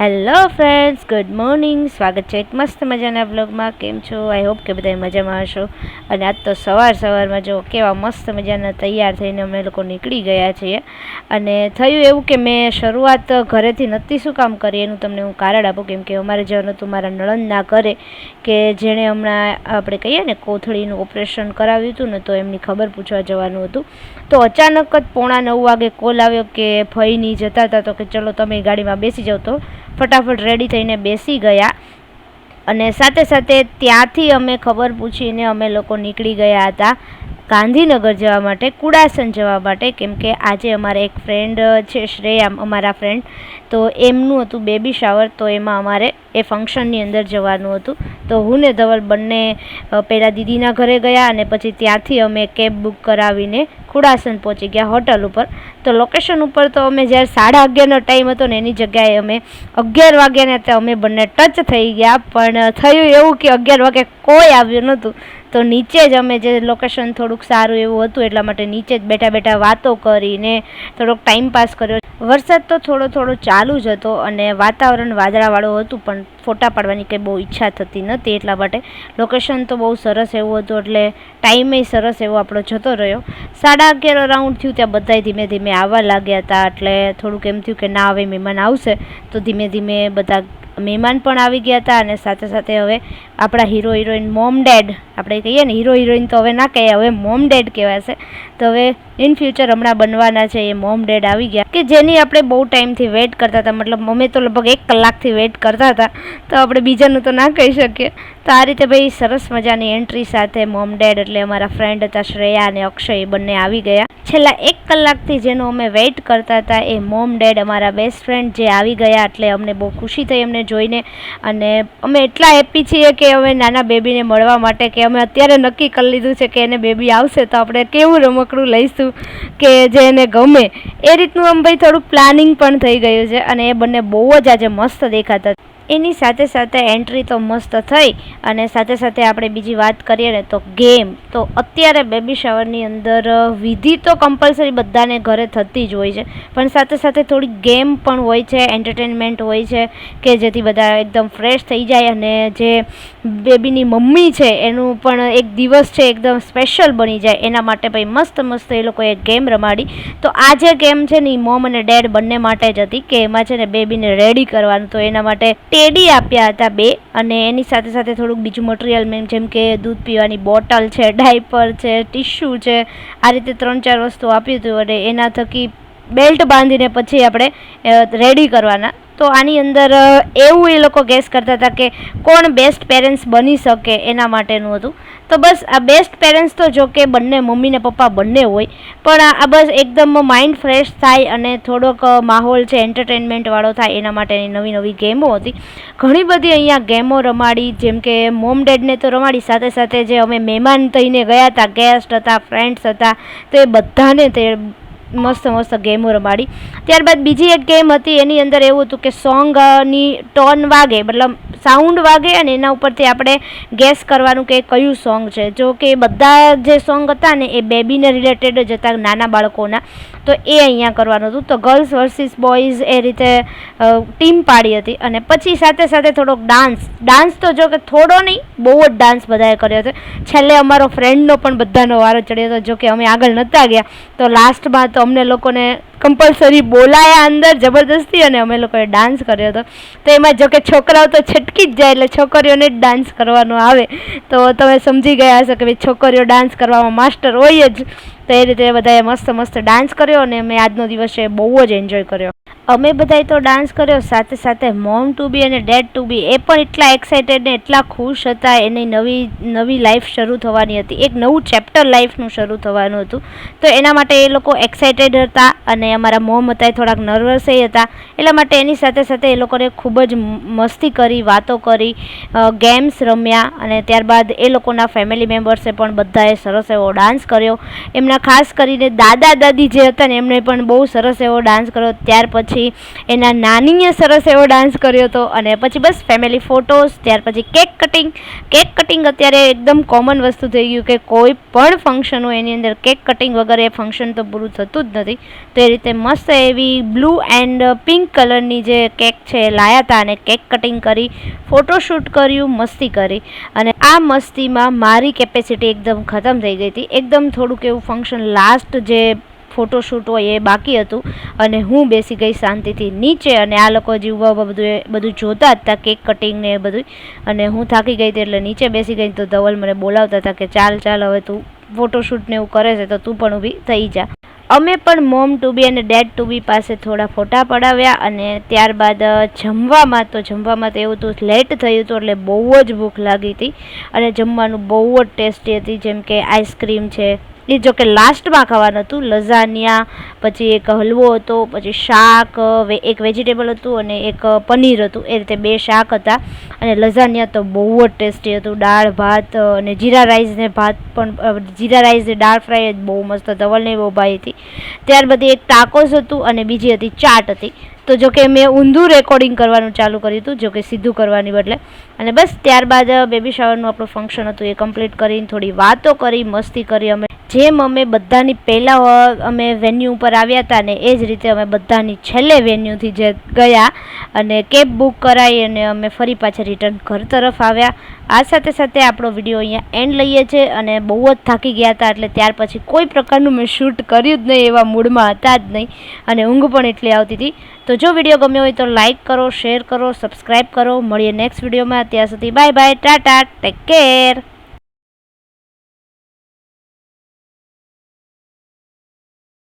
Hello friends good morning સ્વાગત છે એક મસ્ત મજાના બ્લોગમાં કેમ છો? આઈ હોપ કે બધા મજામાં હશો. અને આજ તો સવાર સવારમાં જો કેવા મસ્ત મજાના તૈયાર થઈને અમે લોકો નીકળી ગયા છીએ. અને થયું એવું કે મેં શરૂઆત ઘરેથી નથી શું કામ કરી એનું તમને હું કારણ આપું. કેમ કે અમારે જવાનું હતું મારા નળંદના ઘરે, કે જેણે હમણાં, આપણે કહીએ ને, કોથળીનું ઓપરેશન કરાવ્યું હતું ને, તો એમની ખબર પૂછવા જવાનું હતું. તો અચાનક જ પોણા નવ વાગે કોલ આવ્યો કે ફઈની જતા હતા, તો કે ચલો તમે ગાડીમાં બેસી જાઓ તો. ફટાફટ રેડી થઈને બેસી ગયા. અને સાથે સાથે ત્યાંથી અમે ખબર પૂછીને અમે લોકો નીકળી ગયા હતા. ગાંધીનગર જવા માટે, કુડાસન જવા માટે, કેમ કે આજે અમારે એક ફ્રેન્ડ છે, શ્રેયા અમારા ફ્રેન્ડ તો એમનું હતું બેબી શાવર તો એમાં અમારે એ ફંક્શનની અંદર જવાનું હતું. તો હું ને ધવલ બંને પહેલાં દીદીના ઘરે ગયા અને પછી ત્યાંથી અમે કેબ બુક કરાવીને કુડાસન પહોંચી ગયા હોટલ ઉપર. તો લોકેશન ઉપર તો અમે જ્યારે સાડા અગિયારનો ટાઈમ હતો ને એની જગ્યાએ અમે અગિયાર વાગ્યાને અમે બંને ટચ થઈ ગયા. પણ થયું એવું કે અગિયાર વાગે કોઈ આવ્યું નહોતું. તો નીચે જ અમે જે લોકેશન થોડુંક સારું એવું હતું, એટલા માટે નીચે જ બેઠા બેઠા વાતો કરીને થોડોક ટાઈમ પાસ કર્યો. વરસાદ તો થોડો થોડો ચાલુ જ હતો અને વાતાવરણ વાદળાવાળું હતું, પણ ફોટા પાડવાની કંઈ બહુ ઈચ્છા થતી નહોતી એટલા માટે. લોકેશન તો બહુ સરસ એવું હતું, એટલે ટાઈમે સરસ એવો આપણો જતો રહ્યો. સાડા અગિયાર રાઉન્ડ થયું, ત્યાં બધા ધીમે ધીમે આવવા લાગ્યા હતા, એટલે થોડુંક એમ થયું કે ના, હવે મહેમાન આવશે. તો ધીમે ધીમે બધા મહેમાન પણ આવી ગયા હતા અને સાથે સાથે હવે આપણા હીરો હિરોઈન મોમ ડેડ આપણે કહીએ ને હીરો હિરોઈન તો હવે ના કહીએ હવે મોમ ડેડ કહેવાશે. તો હવે ઇન ફ્યુચર હમણાં બનવાના છે, એ મોમ ડેડ આવી ગયા. કે જેની આપણે બહુ ટાઈમથી વેઇટ કરતા હતા, મતલબ અમે તો લગભગ એક કલાકથી વેઇટ કરતા હતા, તો આપણે બીજાનું તો ના કહી શકીએ. તો આ રીતે ભાઈ સરસ મજાની એન્ટ્રી સાથે મોમ ડેડ એટલે અમારા ફ્રેન્ડ હતા શ્રેયા અને અક્ષય બંને આવી ગયા. છેલ્લા એક કલાકથી જેનો અમે વેઇટ કરતા હતા, એ મોમ ડેડ અમારા બેસ્ટ ફ્રેન્ડ જે આવી ગયા એટલે અમને બહુ ખુશી થઈ એમને જોઈને. અને અમે એટલા હેપી છીએ કે અમે નાના બેબીને મળવા માટે કે અમે અત્યારે નક્કી કરી લીધું છે કે એને બેબી આવશે તો આપણે કેવું રમકડું લઈશું કે જે એને ગમે. એ રીતનું આમ ભાઈ થોડું પ્લાનિંગ પણ થઈ ગયું છે અને એ બંને બહુ જ આજે મસ્ત દેખાતા એની સાથે સાથે એન્ટ્રી તો મસ્ત થઈ અને સાથે સાથે આપણે બીજી વાત કરીએ ને તો ગેમ તો અત્યારે બેબી શાવરની અંદર વિધિ તો કમ્પલસરી બધાને ઘરે થતી જ હોય છે. પણ સાથે સાથે થોડી ગેમ પણ હોય છે એન્ટરટેનમેન્ટ હોય છે, કે જેથી બધા એકદમ ફ્રેશ થઈ જાય અને જે બેબીની મમ્મી છે, એનું પણ એક દિવસ છે એકદમ સ્પેશિયલ બની જાય. એના માટે ભાઈ મસ્ત મસ્ત એ લોકોએ ગેમ રમાડી. તો આ જે ગેમ છે ને એ મોમ અને ડેડ બંને માટે જ હતી, કે એમાં છે ને બેબીને રેડી કરવાનું. તો એના માટે ટેડી આપ્યા હતા બે અને એની સાથે સાથે થોડુંક બીજું મટીરિયલ મેં જેમ કે દૂધ પીવાની બોટલ છે ડાયપર છે ટીશ્યુ છે, આ રીતે ત્રણ ચાર વસ્તુ આપ્યું હતું અને એના થકી બેલ્ટ બાંધીને પછી આપણે રેડી કરવાના. તો આની અંદર એવું એ લોકો ગેસ કરતા હતા કે કોણ બેસ્ટ પેરેન્ટ્સ બની શકે એના માટેનું હતું. તો બસ આ બેસ્ટ પેરેન્ટ્સ તો જો કે બંને મમ્મી ને પપ્પા બંને હોય, પણ આ બસ એકદમ માઇન્ડ ફ્રેશ થાય અને થોડોક માહોલ છે એન્ટરટેનમેન્ટવાળો થાય એના માટેની નવી નવી ગેમો હતી. ઘણી બધી અહીંયા ગેમો રમાડી, જેમ કે મોમ ડેડને તો રમાડી, સાથે સાથે જે અમે મહેમાન થઈને ગયા હતા ગેસ્ટ હતા ફ્રેન્ડ્સ હતા, તો એ બધાને તે મસ્ત મસ્ત ગેમો રમાડી. ત્યારબાદ બીજી એક ગેમ હતી, એની અંદર એવું હતું કે સોંગની ટોન વાગે, મતલબ સાઉન્ડ વાગે અને એના ઉપરથી આપણે ગેસ કરવાનું કે કયું સોંગ છે. જો કે બધા જે સોંગ હતા ને, એ બેબીને રિલેટેડ જ હતા નાના બાળકોના. તો એ અહીંયા કરવાનું હતું. તો ગર્લ્સ વર્સિસ બોયઝ એ રીતે ટીમ પાડી હતી. અને પછી સાથે સાથે થોડોક ડાન્સ ડાન્સ તો જો કે થોડો નહીં, બહુ જ ડાન્સ બધાએ કર્યો હતો. છેલ્લે અમારો ફ્રેન્ડનો પણ બધાનો વારો ચડ્યો હતો જો કે અમે આગળ નહોતા ગયા. તો લાસ્ટમાં તો અમને લોકોને કમ્પલસરી બોલાયા અંદર જબરદસ્તી અને અમે લોકોએ ડાન્સ કર્યો હતો. તો એમાં જો કે છોકરાઓ તો છટકી જ જાય એટલે છોકરીઓને જ ડાન્સ કરવાનો આવે. તો તમે સમજી ગયા હશો કે ભાઈ છોકરીઓ ડાન્સ કરવામાં માસ્ટર હોય જ. તો એ રીતે બધાએ મસ્ત મસ્ત ડાન્સ કર્યો અને મેં આજનો દિવસ એ બહુ જ એન્જોય કર્યો. અમે બધાએ તો ડાન્સ કર્યો, સાથે સાથે મોમ ટુ બી અને ડેડ ટુ બી એ પણ એટલા એક્સાઇટેડ ને એટલા ખુશ હતા, એની નવી નવી લાઈફ શરૂ થવાની હતી. એક નવું ચેપ્ટર લાઈફનું શરૂ થવાનું હતું. તો એના માટે એ લોકો એક્સાઇટેડ હતા અને અમારા મોમ હતા એ થોડાક નર્વસેય હતા. એટલા માટે એની સાથે સાથે એ લોકોને ખૂબ જ મસ્તી કરી, વાતો કરી ગેમ્સ રમ્યા અને ત્યારબાદ એ લોકોના ફેમિલી મેમ્બર્સે પણ બધાએ સરસ એવો ડાન્સ કર્યો. એમના ખાસ કરીને દાદા દાદી જે હતા ને એમણે પણ બહુ સરસ એવો ડાન્સ કર્યો. ત્યાર પછી પછી એના નાનીએ સરસ એવો ડાન્સ કર્યો હતો અને પછી બસ ફેમિલી ફોટોસ ત્યાર પછી કેક કટિંગ કેક કટિંગ અત્યારે એકદમ કોમન વસ્તુ થઈ ગયું કે કોઈ પણ ફંક્શન હોય એની અંદર કેક કટિંગ વગર એ ફંક્શન તો પૂરું થતું જ નથી. તો એ રીતે મસ્ત એવી બ્લુ એન્ડ પિંક કલરની જે કેક છે એ લાયા હતા અને કેક કટિંગ કરી ફોટોશૂટ કર્યું, મસ્તી કરી. અને આ મસ્તીમાં મારી કેપેસિટી એકદમ ખતમ થઈ ગઈ હતી. એકદમ થોડુંક એવું ફંક્શન લાસ્ટ જે ફોટોશૂટ હોય એ બાકી હતું. અને હું બેસી ગઈ શાંતિથી નીચે અને આ લોકો જે ઊભા ઊભા બધું બધું જોતા હતા, કેક કટિંગ ને એ બધું અને હું થાકી ગઈ હતી એટલે નીચે બેસી ગઈ તો ધવલ મને બોલાવતા હતા કે ચાલ ચાલ, હવે તું ફોટોશૂટ ને એવું કરે છે તો તું પણ ઊભી થઈ જા. અમે પણ મોમ ટુ બી અને ડેડ ટુ બી પાસે થોડા ફોટા પડાવ્યા અને ત્યારબાદ જમવામાં તો જમવામાં તો એવું હતું લેટ થયું હતું એટલે બહુ જ ભૂખ લાગી હતી. અને જમવાનું બહુ જ ટેસ્ટી હતી જેમ કે આઈસ્ક્રીમ છે એ જો કે લાસ્ટમાં ખાવાનું હતું, લઝાનિયા, પછી એક હલવો હતો, પછી શાક એક વેજીટેબલ હતું અને એક પનીર હતું. એ રીતે બે શાક હતા અને લઝાનિયા તો બહુ જ ટેસ્ટી હતું. દાળ, ભાત અને જીરા રાઈસને ભાત પણ જીરા રાઈસને દાળ ફ્રાય જ બહુ મસ્ત ધવલને બહુ ભાઈ હતી. ત્યારબાદ એક ટાકોસ હતું અને બીજી હતી ચાટ હતી. તો જોકે મેં ઊંધું રેકોર્ડિંગ કરવાનું ચાલુ કર્યું હતું, જો કે સીધું કરવાની બદલે. અને બસ ત્યારબાદ બેબી શાવરનું આપણું ફંક્શન હતું. એ કમ્પ્લીટ કરીને થોડી વાતો કરી, મસ્તી કરી. અમે જેમ અમે બધાની પહેલાં અમે વેન્યુ ઉપર આવ્યા હતા ને એ જ રીતે અમે બધાની છેલ્લે વેન્યુથી જે ગયા અને કેબ બુક કરાવી અને અમે ફરી પાછા રિટર્ન ઘર તરફ આવ્યા. આ સાથે સાથે આપણો વીડિયો અહીંયા એન્ડ લઈએ છીએ અને બહુ જ થાકી ગયા હતા એટલે ત્યાર પછી કોઈ પ્રકારનું મેં શૂટ કર્યું જ નહીં એવા મૂડમાં હતા જ નહીં અને ઊંઘ પણ એટલી આવતી હતી. તો જો વીડિયો ગમ્યો હોય તો લાઇક કરો શેર કરો સબસ્ક્રાઈબ કરો. મળીએ નેક્સ્ટ વિડીયોમાં ત્યાં સુધી bye bye tata take care